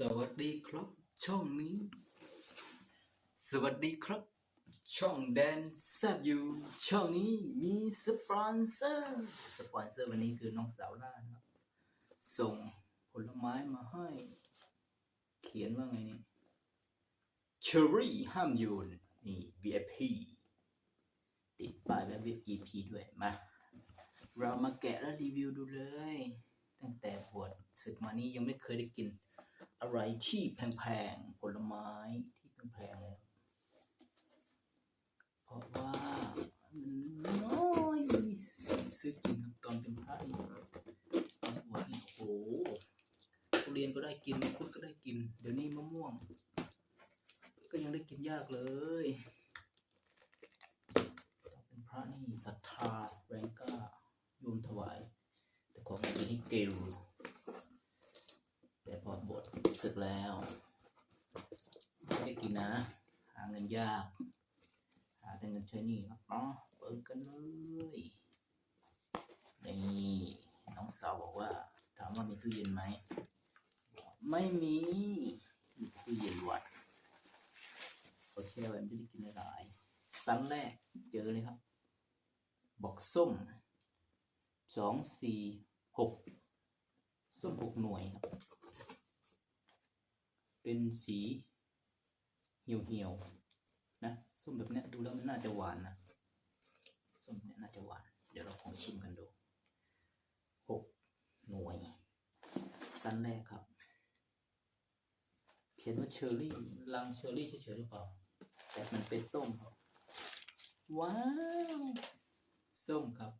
สวัสดีครับ ช่องนี้ สวัสดีครับ ช่องแดนแซบอยู่ ช่องนี้มีสปอนเซอร์สปอนเซอร์วันนี้คือน้องสาวล่านะครับ ส่งผลไม้มาให้ เขียนว่าไงนี่เชอรี่ห้ามโยนนี่ VIP ติดป้ายแบบ VIP ด้วยมา เรามาแกะและรีวิวดูเลย ตั้งแต่บวชศึกมานี้ยังไม่เคยได้กิน อะไรที่แพงๆ ผลไม้ที่แพงๆเลยเพราะว่ามันน้อยมีซื้อกินครับตอนเป็นพระนี่บวชนี่โอ้โหทุเรียนก็ได้กินคุดก็ได้กิน เดี๋ยวนี้มะม่วง ก็ยังได้กินยากเลยตอนเป็นพระนี่ศรัทธาแรงกล้าโยมถวาย แต่ของกินให้เกลแต่พอ บทศึกแล้วไม่ได้กินนะ หาเงินยาก หาแต่เงินใช้หนี่ครับเนาะเปิดกันเลยนี่น้องสาวบอกว่า ถามว่ามีตู้เย็นไหม ไม่มีมีตู้เย็นวัดเขาแช่ไว้ไม่ได้กินหลายสันแรกเจอเลยครับ บอกส้มสองสี่หกส้มหกหน่วยครับ เป็นสีเหี่ยวเหี่ยวๆนะส้มแบบเนี้ยดูแล้วมันน่าจะหวานนะส้มเนี่ยน่าจะหวาน เดี๋ยวเราลองชิมกันดูหกหน่วย สั้นแรกครับ เขียนว่าเชอร์รี่ลังเชอร์รี่เฉยๆหรือเปล่าแต่มันเป็นส้มครับว้าว ส้มครับ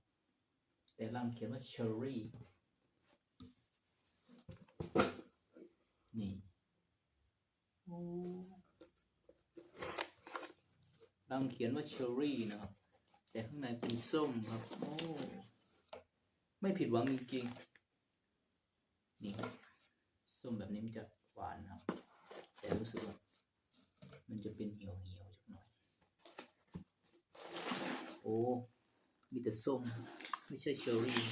แต่ลังเขียนว่าเชอร์รี่นี่ โอ้ลังเขียนว่าเชอร์รี่นะครับ แต่ข้างในเป็นส้มครับ โอ้ ไม่ผิดหวังจริงๆ นี่ส้มแบบนี้มันจะหวานครับ แต่รู้สึกว่ามันจะเป็นเหี่ยวเหี่ยวๆจักหน่อย โอ้ มีแต่ส้ม ไม่ใช่เชอร์รี่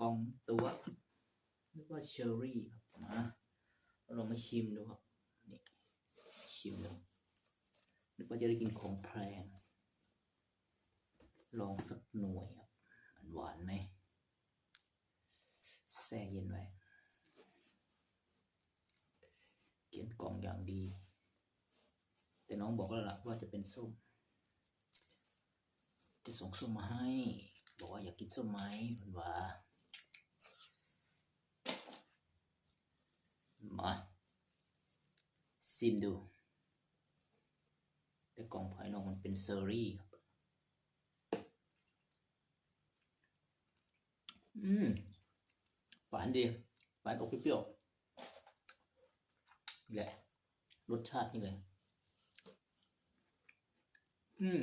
กองตัวนึกว่าเชอร์รี่ครับมาเราลองมาชิมดูครับ ชิมดูนึกว่าจะได้กินของแพงลองสักหน่วยครับมันหวานไหมแช่เย็นไว้เขียนกล่องอย่างดี แต่น้องบอกแล้วล่ะว่าจะเป็นส้ม จะส่งส้มมาให้ บอกว่าอยากกินส้มไหมมันว่ามาซิมดู กล่องภายนอกมันเป็นเซอรี่ครับ อืมหวานดีหวานอกเปรี้ยวแหละรสชาตินี่เลย อืม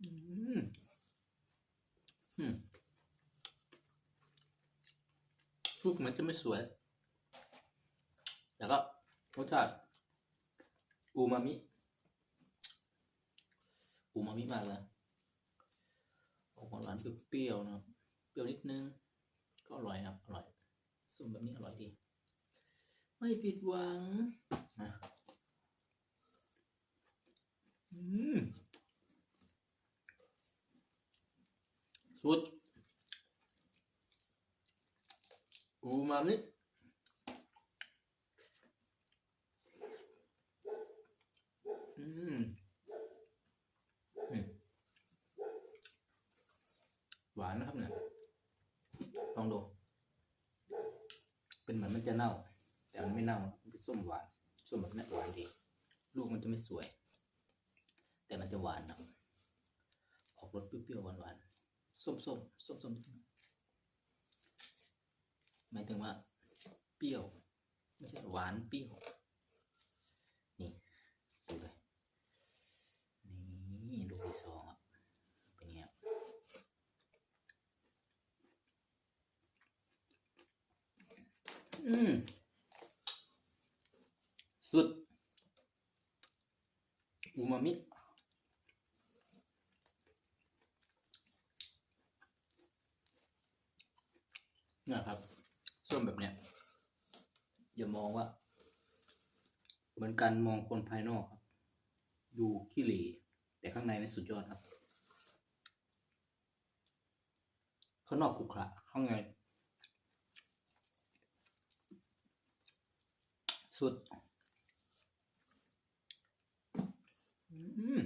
อืมอืมรูปมือนจะไม่สวย แต่ก็รสชาติอูมามิ อูมามิมากเลยออกหวานเปรี้ยวๆนะครับ เปรี้ยวนิดนึง ก็อร่อยครับ อร่อยส้มแบบนี้อร่อยดี ไม่ผิดหวังนะอืมสุดอูมามิอืมอืมหวานนะครับเนี่ย ลองดู เป็นเหมือนมันจะเน่า แต่มันไม่เน่านะมันเป็นส้มหวาน ส้มแบบเนี้ยหวานดี ลูกมันจะไม่สวย แต่มันจะหวานนะออกรสเปรี้ยวๆหวานๆ ส้มส้มส้มส้มหมายถึงว่า เปรี้ยว ไม่ใช่หวานเปรี้ยว นี่ ดูเลย นี่ลูกที่สองอะ เป็นไงครับ อืมสุด อูมามินะครับส้มแบบเนี้ยอย่ามองว่า เหมือนกันมองคนภายนอกครับ ดูขี้เหร่แต่ข้างในนี่สุดยอดครับ ข้างนอกขรุขระข้างใน สุด อืม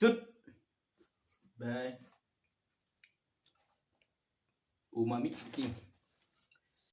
สุด บายอูมามิจริง